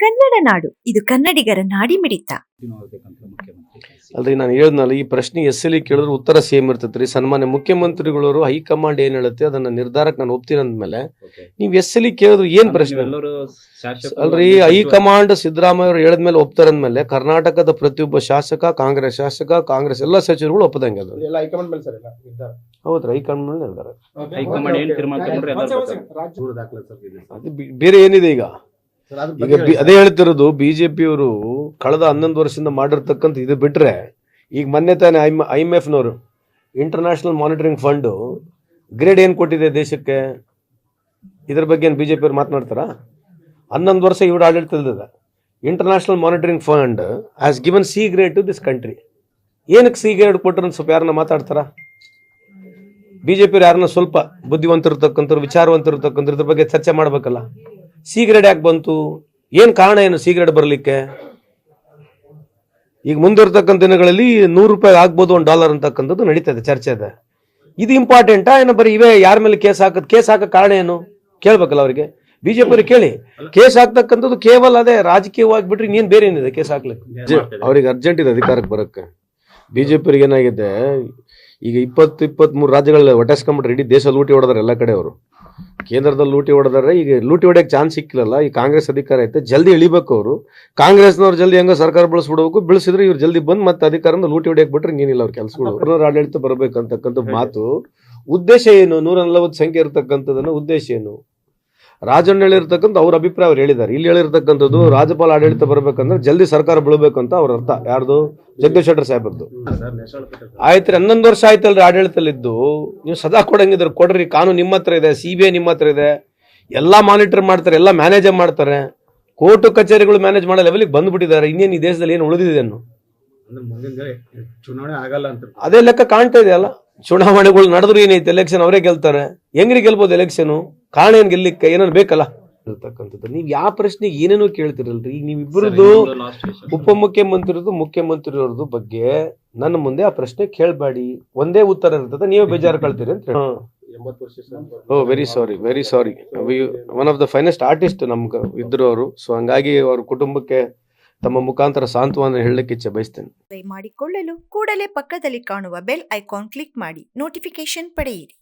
ಕನ್ನಡ ನಾಡು. ಇದು ಕನ್ನಡಿಗರ ನಾಡಿಮಿಡಿತ. ಅಲ್ರಿ ನಾನು ಹೇಳ್ದನಲ್ಲ ಈ ಪ್ರಶ್ನೆ ಎಸ್ ಎಲ್ ಕೇಳಿದ್ರೆ ಉತ್ತರ ಸೇಮ್ ಇರ್ತೈತ್ರಿ. ಸನ್ಮಾನ್ಯ ಮುಖ್ಯಮಂತ್ರಿಗಳವರು ಹೈಕಮಾಂಡ್ ಏನ್ ಹೇಳುತ್ತೆ ಅದನ್ನ ನಿರ್ಧಾರಕ್ಕೆ ನಾನು ಒಪ್ತೀನಿ ಅಂದ್ಮೇಲೆ ನೀವ್ ಎಸ್ ಎಲ್ ಕೇಳಿದ್ರು ಏನ್ ಪ್ರಶ್ನೆ? ಅಲ್ರಿ ಹೈಕಮಾಂಡ್ ಸಿದ್ದರಾಮಯ್ಯ ಅವರು ಹೇಳಿದ್ಮೇಲೆ ಒಪ್ತಾರೆ ಅಂದ್ಮೇಲೆ ಕರ್ನಾಟಕದ ಪ್ರತಿಯೊಬ್ಬ ಶಾಸಕ ಕಾಂಗ್ರೆಸ್ ಶಾಸಕ ಕಾಂಗ್ರೆಸ್ ಎಲ್ಲ ಸಚಿವರುಗಳು ಒಪ್ಪದಂಗೆ ಅದು. ಹೌದ್ರಿ ಹೈಕಮಾಂಡ್ ಮೇಲೆ ನಿರ್ಧಾರ. ಅದು ಬೇರೆ ಏನಿದೆ ಈಗ? ಈಗ ಬಿ- ಅದೇ ಹೇಳ್ತಿರೋದು ಬಿಜೆಪಿ ಅವರು ಕಳೆದ ಹನ್ನೊಂದು ವರ್ಷದಿಂದ ಮಾಡಿರ್ತಕ್ಕಂಥ ಇದು ಬಿಟ್ರೆ ಈಗ ಮೊನ್ನೆ ತಾನೇ ಐ ಐ ಎಂ ಎಫ್ನವರು ಇಂಟರ್ನ್ಯಾಷನಲ್ ಮಾನಿಟರಿಂಗ್ ಫಂಡು ಗ್ರೇಡ್ ಏನು ಕೊಟ್ಟಿದೆ ದೇಶಕ್ಕೆ? ಇದ್ರ ಬಗ್ಗೆ ಏನು ಬಿಜೆಪಿ ಅವ್ರು ಮಾತನಾಡ್ತಾರಾ? ಹನ್ನೊಂದು ವರ್ಷ ಇವ್ರು ಆಡಳಿತದ international monitoring fund has given C grade to this country ಏನಕ್ಕೆ ಸಿ ಗ್ರೇಡ್ ಕೊಟ್ಟರು ಅಂತ ಸ್ವಲ್ಪ ಯಾರನ್ನ ಮಾತಾಡ್ತಾರಾ? ಬಿಜೆಪಿ ಯಾರನ್ನ ಸ್ವಲ್ಪ ಬುದ್ಧಿವಂತರಿರ್ತಕ್ಕಂಥವ್ರು ಇರ್ತಕ್ಕಂಥ ಇದ್ರ ಬಗ್ಗೆ ಚರ್ಚೆ ಮಾಡ್ಬೇಕಲ್ಲ. ಸಿ ಗ್ರೇಡ್ ಯಾಕೆ ಬಂತು? ಏನು ಕಾರಣ ಏನು ಸೀಗ್ರೆಡ್ ಬರಲಿಕ್ಕೆ? ಈಗ ಮುಂದಿರ್ತಕ್ಕಂಥ ದಿನಗಳಲ್ಲಿ ನೂರು ರೂಪಾಯಿ ಆಗ್ಬೋದು ಒಂದು ಡಾಲರ್ ಅಂತಕ್ಕಂಥದ್ದು ನಡೀತದೆ ಚರ್ಚೆ ಇದೆ. ಇದು ಇಂಪಾರ್ಟೆಂಟಾ ಏನೋ ಬರೀ ಇವೇ ಯಾರ ಮೇಲೆ ಕೇಸ್ ಹಾಕದ್? ಕೇಸ್ ಹಾಕೋ ಕಾರಣ ಏನು? ಕೇಳ್ಬೇಕಲ್ಲ ಅವರಿಗೆ. ಬಿಜೆಪಿ ಅವ್ರಿಗೆ ಕೇಳಿ. ಕೇಸ್ ಹಾಕ್ತಕ್ಕಂಥದ್ದು ಕೇವಲ ಅದೇ ರಾಜಕೀಯವಾಗಿ ಬಿಟ್ರೆ ಇನ್ನೇನು ಬೇರೆ ಏನಿದೆ ಕೇಸ್ ಹಾಕ್ಲಿಕ್ಕೆ? ಅವ್ರಿಗೆ ಅರ್ಜೆಂಟ್ ಇದೆ ಅಧಿಕಾರಕ್ಕೆ ಬರಕ್ಕೆ. ಬಿಜೆಪಿ ಅವ್ರಿಗೆ ಏನಾಗಿದೆ? ಈಗ ಇಪ್ಪತ್ತು ಇಪ್ಪತ್ಮೂರು ರಾಜ್ಯಗಳಲ್ಲಿ ಒಟ್ಟಾಸ್ಕೊಂಡ್ಬಿಟ್ರೆ ಇಡೀ ದೇಶ ಲೂಟಿ ಹೊಡೆದಾರೆ ಎಲ್ಲ ಕಡೆ ಅವರು. ಕೇಂದ್ರದಲ್ಲಿ ಲೂಟಿ ಹೊಡೆದಾರೆ ಈಗ ಲೂಟಿ ಹೊಡೆಯಕ್ಕೆ ಚಾನ್ಸ್ ಸಿಕ್ಕಿಲ್ಲ ಈ ಕಾಂಗ್ರೆಸ್ ಅಧಿಕಾರ ಐತೆ ಜಲ್ದಿ ಇಳಿಬೇಕು ಅವರು. ಕಾಂಗ್ರೆಸ್ನವ್ರು ಜಲ್ದಿ ಹೆಂಗ ಸರ್ಕಾರ ಬೆಳೆಸ್ಬಿಡ್ಬೇಕು ಬೆಳೆಸಿದ್ರೆ ಇವ್ರು ಜಲ್ದಿ ಬಂದು ಮತ್ತೆ ಅಧಿಕಾರನ ಲೂಟಿ ಹೊಡೆಯಕ್ಕೆ ಬಿಟ್ರೆ ನೀನಿಲ್ಲ ಅವ್ರ ಕೆಲಸಗಳು. ಆಡಳಿತ ಬರಬೇಕಂತಕ್ಕಂಥ ಮಾತು. ಉದ್ದೇಶ ಏನು? ನೂರ ನಲವತ್ತು ಸಂಖ್ಯೆ ಇರತಕ್ಕಂಥದ್ದನ್ನು ಉದ್ದೇಶ ಏನು? ರಾಜಣ್ಣ ಹೇಳಿರ್ತಕ್ಕಂಥ ಅವ್ರ ಅಭಿಪ್ರಾಯ ಅವ್ರು ಹೇಳಿದ್ದಾರೆ. ಇಲ್ಲಿ ಹೇಳಿರ್ತಕ್ಕಂಥದ್ದು ರಾಜ್ಯಪಾಲ ಆಡಳಿತ ಬರಬೇಕಂದ್ರೆ ಜಲ್ದಿ ಸರ್ಕಾರ ಬೀಳಬೇಕು ಅಂತ ಅವ್ರ ಅರ್ಥ. ಯಾರ್ದು? ಜಗದೀಶ್ ಶೆಟ್ಟರ್ ಸಾಹೇಬರ್ದು ಆಯ್ತು ಹನ್ನೊಂದು ವರ್ಷ ಆಯ್ತಲ್ರಿ ಆಡಳಿತದಲ್ಲಿದ್ದು. ನೀವು ಸದಾ ಕೊಡಂಗಿದ್ರೆ ಕೊಡ್ರಿ ಕಾನೂನು ನಿಮ್ಮ ಹತ್ರ ಇದೆ ಸಿ ಬಿ ಐ ನಿಮ್ಮ ಹತ್ರ ಇದೆ. ಎಲ್ಲ ಮಾನಿಟರ್ ಮಾಡ್ತಾರೆ ಎಲ್ಲ ಮ್ಯಾನೇಜ್ ಮಾಡ್ತಾರೆ. ಕೋರ್ಟ್ ಕಚೇರಿಗಳು ಮ್ಯಾನೇಜ್ ಮಾಡೋ ಲೆವೆಲಿಗೆ ಬಂದ್ಬಿಟ್ಟಿದ್ದಾರೆ. ಇನ್ನೇನು ಈ ದೇಶದಲ್ಲಿ ಏನು ಉಳಿದಿದೆ ಅನ್ನು? ಚುನಾವಣೆ ಆಗಲ್ಲ ಅಂತ ಅದೇ ಲೆಕ್ಕ ಕಾಣ್ತಾ ಇದೆಯಲ್ಲ. ಚುನಾವಣೆಗಳು ನಡೆದ್ರು ಏನೈತೆ? ಎಲೆಕ್ಷನ್ ಅವರೇ ಗೆಲ್ತಾರೆ. ಹೆಂಗ್ರಿ ಗೆಲ್ಬೋದು ಎಲೆಕ್ಷನ್ ಕಾರಣ ಏನ್ ಗೆಲ್ಲಿಕ್ಕೆ ಏನಾರು ಬೇಕಲ್ಲ? ಇರ್ತಕ್ಕಂಥದ್ದು. ನೀವು ಯಾವ ಪ್ರಶ್ನೆಗೆ ಏನೇನೋ ಕೇಳ್ತಿರಲ್ರಿ. ಈಗ ನೀವು ಇಬ್ಬರದು ಉಪ ಮುಖ್ಯಮಂತ್ರಿರದು ಉಪಮುಖ್ಯಮಂತ್ರಿದು ಮುಖ್ಯಮಂತ್ರಿಯವ್ರದ್ದು ಬಗ್ಗೆ ನನ್ನ ಮುಂದೆ ಆ ಪ್ರಶ್ನೆ ಕೇಳಬೇಡಿ. ಒಂದೇ ಉತ್ತರ ಇರ್ತದೆ ನೀವೇ ಬೇಜಾರು ಕಳ್ತೀರಿ ಅಂತ. ಓ very sorry very sorry one of the finest artist ನಮ್ಗ ಇದ್ರು ಅವರು. ಸೊ ಹಂಗಾಗಿ ಅವ್ರ ಕುಟುಂಬಕ್ಕೆ ತಮ್ಮ ಮುಖಾಂತರ ಸಾಂತ್ವನ ಹೇಳಲಿಕ್ಕೆ ಇಚ್ಛೆ ಬಯಸ್ತೇನೆ. ಮಾಡಿಕೊಳ್ಳಲು ಕೂಡಲೇ ಪಕ್ಕದಲ್ಲಿ ಕಾಣುವ ಬೆಲ್ ಐಕಾನ್ ಕ್ಲಿಕ್ ಮಾಡಿ. ನೋಟಿಫಿಕೇಶನ್ ಪಡೆಯಿರಿ.